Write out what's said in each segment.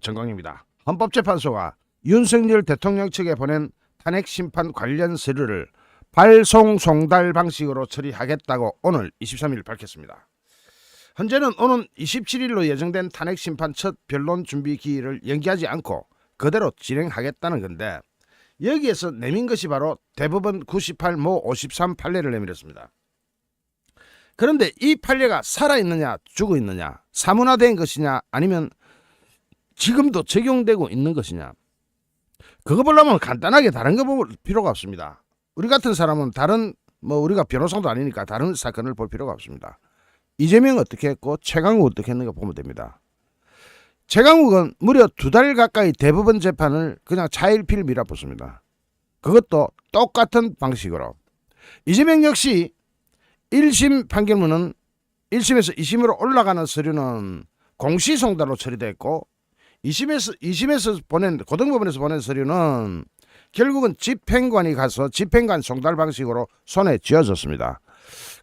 전광입니다. 헌법재판소가 윤석열 대통령 측에 보낸 탄핵 심판 관련 서류를 발송 송달 방식으로 처리하겠다고 오늘 23일 밝혔습니다. 현재는 오는 27일로 예정된 탄핵 심판 첫 변론 준비 기일을 연기하지 않고 그대로 진행하겠다는 건데 여기에서 내민 것이 바로 대법원 98모 53 판례를 내밀었습니다. 그런데 이 판례가 살아있느냐 죽어 있느냐 사문화된 것이냐 아니면 지금도 적용되고 있는 것이냐 그거 보려면 간단하게 다른 거 볼 필요가 없습니다. 우리 같은 사람은 다른 뭐 우리가 변호사도 아니니까 다른 사건을 볼 필요가 없습니다. 이재명 어떻게 했고 최강욱 어떻게 했는가 보면 됩니다. 최강욱은 무려 두 달 가까이 대법원 재판을 그냥 차일피일 밀어붙습니다. 그것도 똑같은 방식으로 이재명 역시 1심 판결문은 1심에서 2심으로 올라가는 서류는 공시송달로 처리됐고 2심에서 2심에서 보낸 고등법원에서 보낸 서류는 결국은 집행관이 가서 집행관 송달 방식으로 손에 쥐어졌습니다.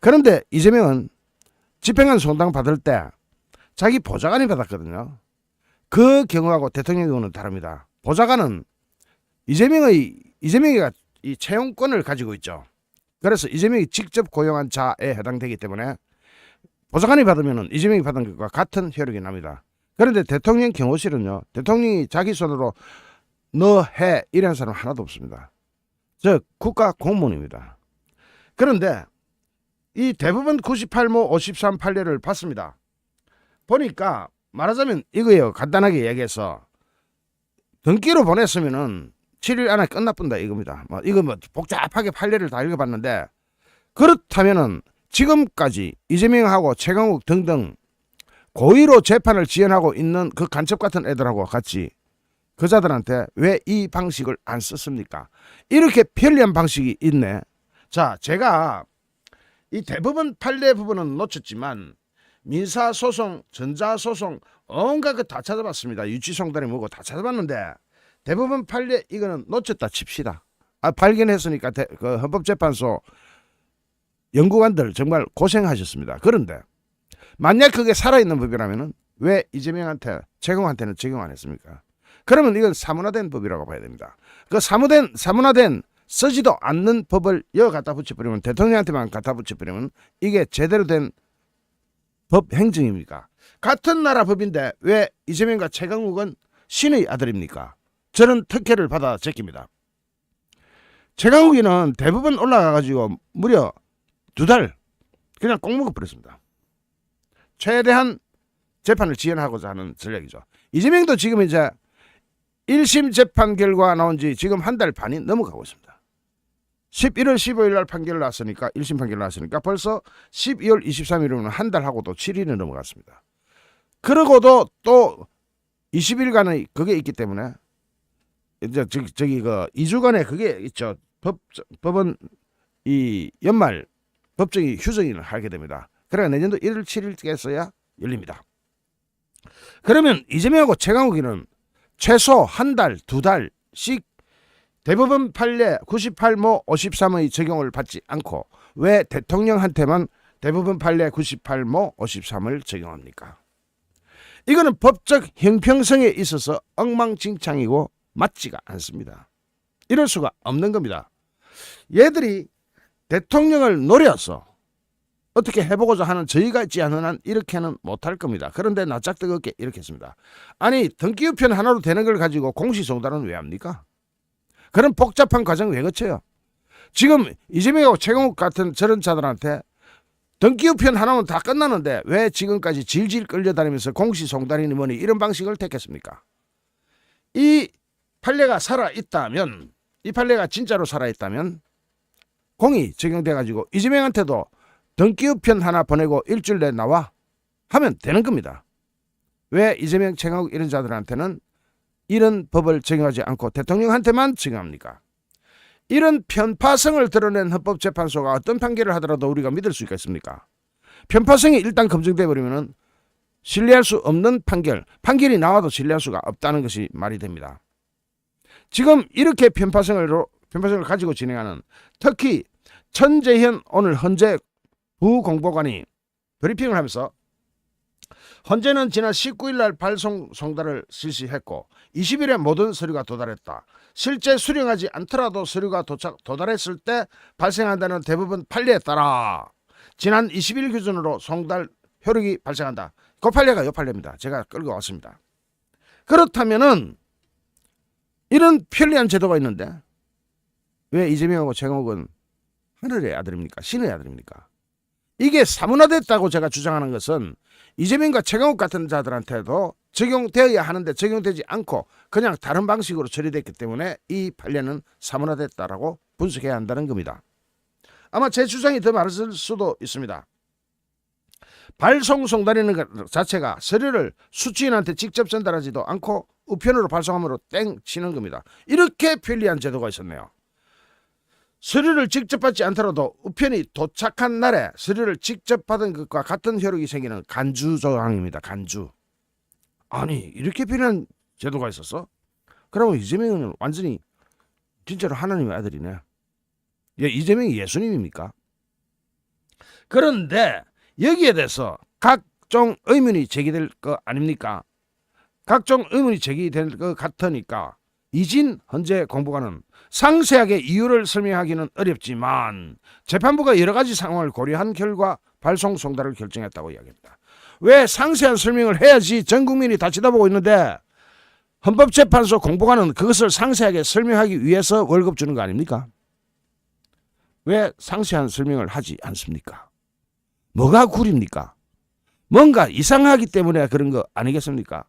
그런데 이재명은 집행관 송달 받을 때 자기 보좌관이 받았거든요. 그 경우하고 대통령 경우는 다릅니다. 보좌관은 이재명의 이재명이가 이 채용권을 가지고 있죠. 그래서 이재명이 직접 고용한 자에 해당되기 때문에 보좌관이 받으면 이재명이 받은 것과 같은 효력이 납니다. 그런데 대통령 경호실은요, 대통령이 자기 손으로 너 해 이런 사람 하나도 없습니다. 저 국가 공무원입니다. 그런데 이 대부분 98모 53 판례를 봤습니다. 보니까 말하자면 이거예요. 간단하게 얘기해서 등기로 보냈으면은 7일 안에 끝나뿐다 이겁니다. 뭐 이거 뭐 복잡하게 판례를 다 읽어봤는데 그렇다면은 지금까지 이재명하고 최강욱 등등 고의로 재판을 지연하고 있는 그 간첩 같은 애들하고 같이 그자들한테 왜 이 방식을 안 썼습니까? 이렇게 편리한 방식이 있네. 자, 제가 이 대법원 판례 부분은 놓쳤지만 민사 소송, 전자 소송 온갖 거다 찾아봤습니다. 유치송달이 뭐고 다 찾아봤는데 대법원 판례 이거는 놓쳤다 칩시다. 아, 발견했으니까 대, 그 헌법재판소 연구관들 정말 고생하셨습니다. 그런데 만약 그게 살아있는 법이라면은 왜 이재명한테 최경한테는 적용 안 했습니까? 그러면 이건 사문화된 법이라고 봐야 됩니다. 그 사무된 사문화된 쓰지도 않는 법을 여 갖다 붙여버리면 대통령한테만 갖다 붙여버리면 이게 제대로 된 법 행정입니까? 같은 나라 법인데 왜 이재명과 최강욱은 신의 아들입니까? 저는 특혜를 받아 제낍니다. 최강욱이는 대부분 올라가가지고 무려 두 달 그냥 꼭 먹어버렸습니다. 최대한 재판을 지연하고자 하는 전략이죠. 이재명도 지금 이제 1심 재판 결과 나온 지 지금 한 달 반이 넘어가고 있습니다. 11월 15일 날 판결 났으니까 1심 판결 났으니까 벌써 12월 23일이면 한 달하고도 7일이 넘어갔습니다. 그러고도 또 20일간의 그게 있기 때문에 이제 저기, 저기 그 2주간에 그게 있죠. 법 법은 이 연말 법정이 휴정을 하게 됩니다. 그래 내년도 1월 7일께서야 열립니다. 그러면 이재명하고 최강욱이는 최소 한 달, 두 달씩 대법원 판례 98모 53의 적용을 받지 않고 왜 대통령한테만 대법원 판례 98모 53을 적용합니까? 이거는 법적 형평성에 있어서 엉망진창이고 맞지가 않습니다. 이럴 수가 없는 겁니다. 얘들이 대통령을 노려서 어떻게 해보고자 하는 저희가 있지 않은 한 이렇게는 못할 겁니다. 그런데 낯짝 뜨겁게 이렇게 했습니다. 아니 등기우편 하나로 되는 걸 가지고 공시송달은 왜 합니까? 그런 복잡한 과정 왜 거쳐요? 지금 이재명하고 최강욱 같은 저런 자들한테 등기우편 하나면 다 끝나는데 왜 지금까지 질질 끌려다니면서 공시송달이니 뭐니 이런 방식을 택했습니까? 이 판례가 살아있다면 이 판례가 진짜로 살아있다면 공이 적용돼 가지고 이재명한테도 등기우편 하나 보내고 일주일 내에 나와 하면 되는 겁니다. 왜 이재명 최강욱 이런 자들한테는 이런 법을 적용하지 않고 대통령한테만 적용합니까? 이런 편파성을 드러낸 헌법재판소가 어떤 판결을 하더라도 우리가 믿을 수 있겠습니까? 편파성이 일단 검증돼 버리면은 신뢰할 수 없는 판결, 판결이 나와도 신뢰할 수가 없다는 것이 말이 됩니다. 지금 이렇게 편파성을 편파성을 가지고 진행하는 특히 천재현 오늘 현재 부공보관이 브리핑을 하면서 헌재는 지난 19일 날 발송 송달을 실시했고 20일에 모든 서류가 도달했다. 실제 수령하지 않더라도 서류가 도착 도달했을 때 발생한다는 대부분 판례에 따라 지난 20일 기준으로 송달 효력이 발생한다. 그 판례가 요 판례입니다. 제가 끌고 왔습니다. 그렇다면은 이런 편리한 제도가 있는데 왜 이재명하고 최강욱은 하늘의 아들입니까? 신의 아들입니까? 이게 사문화됐다고 제가 주장하는 것은 이재명과 최강욱 같은 자들한테도 적용되어야 하는데 적용되지 않고 그냥 다른 방식으로 처리됐기 때문에 이 판례는 사문화됐다라고 분석해야 한다는 겁니다. 아마 제 주장이 더 많을 수도 있습니다. 발송 송달이라는 것 자체가 서류를 수취인한테 직접 전달하지도 않고 우편으로 발송함으로 땡 치는 겁니다. 이렇게 편리한 제도가 있었네요. 서류를 직접 받지 않더라도 우편이 도착한 날에 서류를 직접 받은 것과 같은 효력이 생기는 간주 조항입니다. 간주. 아니 이렇게 편리한 제도가 있었어? 그러면 이재명은 완전히 진짜로 하나님의 아들이네. 예, 이재명이 예수님입니까? 그런데 여기에 대해서 각종 의문이 제기될 거 아닙니까? 각종 의문이 제기될 것 같으니까 이진 헌재 공보관은 상세하게 이유를 설명하기는 어렵지만 재판부가 여러 가지 상황을 고려한 결과 발송 송달을 결정했다고 이야기합니다. 왜 상세한 설명을 해야지 전 국민이 다 쳐다보고 있는데 헌법재판소 공보관은 그것을 상세하게 설명하기 위해서 월급 주는 거 아닙니까? 왜 상세한 설명을 하지 않습니까? 뭐가 구립니까? 뭔가 이상하기 때문에 그런 거 아니겠습니까?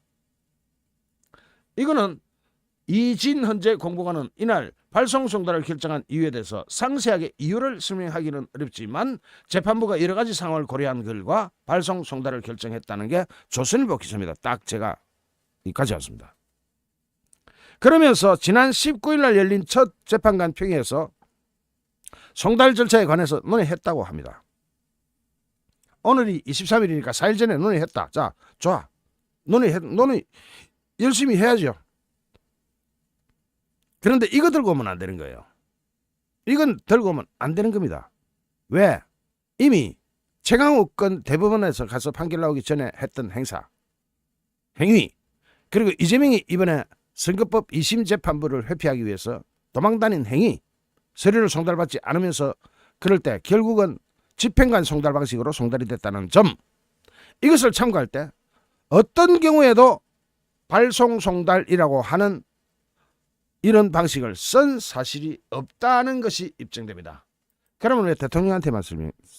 이거는 이진 헌재 공보관은 이날 발송 송달을 결정한 이유에 대해서 상세하게 이유를 설명하기는 어렵지만 재판부가 여러 가지 상황을 고려한 결과 발송 송달을 결정했다는 게 조선일보 기사입니다. 딱 제가 가져왔습니다. 그러면서 지난 19일 날 열린 첫 재판관 평의에서 송달 절차에 관해서 논의했다고 합니다. 오늘이 23일이니까 4일 전에 논의했다. 자, 좋아. 논의 논의 열심히 해야죠. 그런데 이거 들고 오면 안 되는 거예요. 이건 들고 오면 안 되는 겁니다. 왜? 이미 최강욱 건 대법원에서 가서 판결 나오기 전에 했던 행사, 행위, 그리고 이재명이 이번에 선거법 2심 재판부를 회피하기 위해서 도망다닌 행위, 서류를 송달받지 않으면서 그럴 때 결국은 집행관 송달 방식으로 송달이 됐다는 점, 이것을 참고할 때 어떤 경우에도 발송 송달이라고 하는 이런 방식을 쓴 사실이 없다는 것이 입증됩니다. 그러면 왜 대통령한테만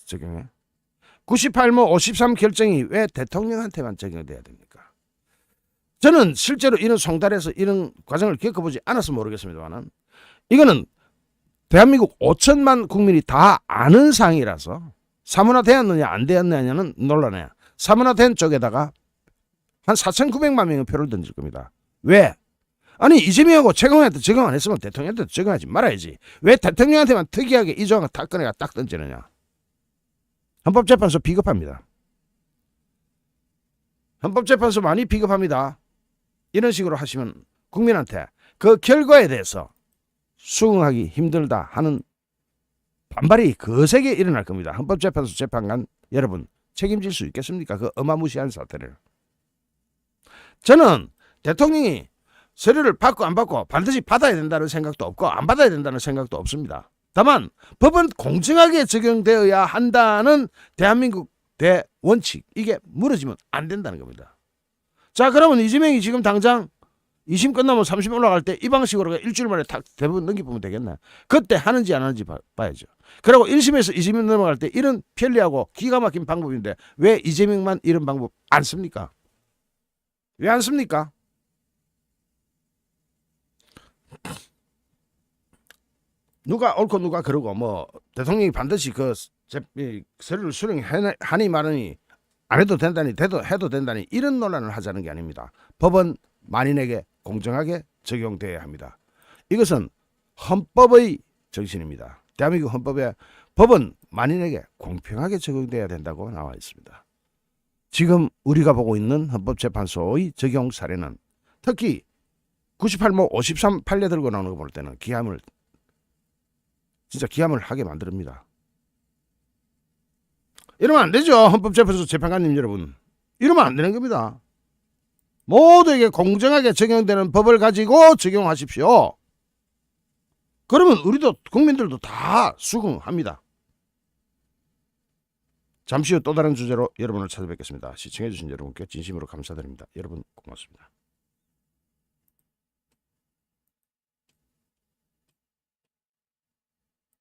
적용해? 98모 53 결정이 왜 대통령한테만 적용돼야 됩니까? 저는 실제로 이런 송달에서 이런 과정을 겪어보지 않아서 모르겠습니다만 이거는 대한민국 5천만 국민이 다 아는 사항이라서 사문화 되었느냐 안 되었느냐는 논란이야. 사문화 된 쪽에다가 한 4,900만 명의 표를 던질 겁니다. 왜? 아니 이재명하고 최강욱한테 적용 안 했으면 대통령한테 적용하지 말아야지. 왜 대통령한테만 특이하게 이 조항을 딱 꺼내가 딱 던지느냐. 헌법재판소 비겁합니다. 헌법재판소 많이 비겁합니다. 이런 식으로 하시면 국민한테 그 결과에 대해서 수긍하기 힘들다 하는 반발이 거세게 일어날 겁니다. 헌법재판소 재판관 여러분 책임질 수 있겠습니까? 그 어마무시한 사태를. 저는 대통령이 서류를 받고 안 받고 반드시 받아야 된다는 생각도 없고 안 받아야 된다는 생각도 없습니다. 다만 법은 공정하게 적용되어야 한다는 대한민국 대원칙 이게 무너지면 안 된다는 겁니다. 자 그러면 이재명이 지금 당장 2심 끝나면 3심 올라갈 때 이 방식으로 일주일 만에 탁 대부분 넘기보면 되겠나 그때 하는지 안 하는지 봐, 봐야죠. 그리고 1심에서 2심 넘어갈 때 이런 편리하고 기가 막힌 방법인데 왜 이재명만 이런 방법 안 씁니까? 왜 안 씁니까? 누가 옳고 누가 그러고 뭐 대통령이 반드시 그 서류를 수령하니 말하니 안 해도 된다니 돼도 해도 된다니 이런 논란을 하자는 게 아닙니다. 법은 만인에게 공정하게 적용돼야 합니다. 이것은 헌법의 정신입니다. 대한민국 헌법에 법은 만인에게 공평하게 적용돼야 된다고 나와 있습니다. 지금 우리가 보고 있는 헌법재판소의 적용 사례는 특히 98모 53 판례 들고 나오는 거 볼 때는 기함을 진짜 기함을 하게 만듭니다. 이러면 안 되죠. 헌법재판소 재판관님 여러분. 이러면 안 되는 겁니다. 모두에게 공정하게 적용되는 법을 가지고 적용하십시오. 그러면 우리도 국민들도 다 수긍합니다. 잠시 후 또 다른 주제로 여러분을 찾아뵙겠습니다. 시청해주신 여러분께 진심으로 감사드립니다. 여러분 고맙습니다.